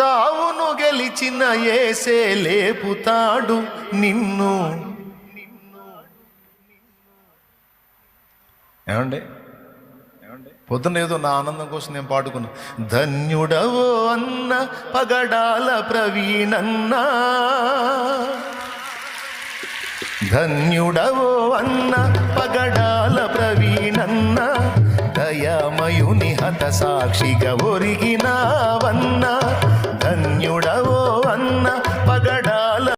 చావును గెలిచిన ఏసే లేపుతాడు నిన్ను. ఏమండి? పొద్దున ఏదో నా ఆనందం కోసం నేను పాడుకున్నా. ధన్యుడవో అన్న పగడాల ప్రవీణన్నా. ధన్యుడవో అన్న పగడాల ప్రవీణన్న. దయామయుని హత సాక్షిగా ఒరిగినావన్నా. பகடால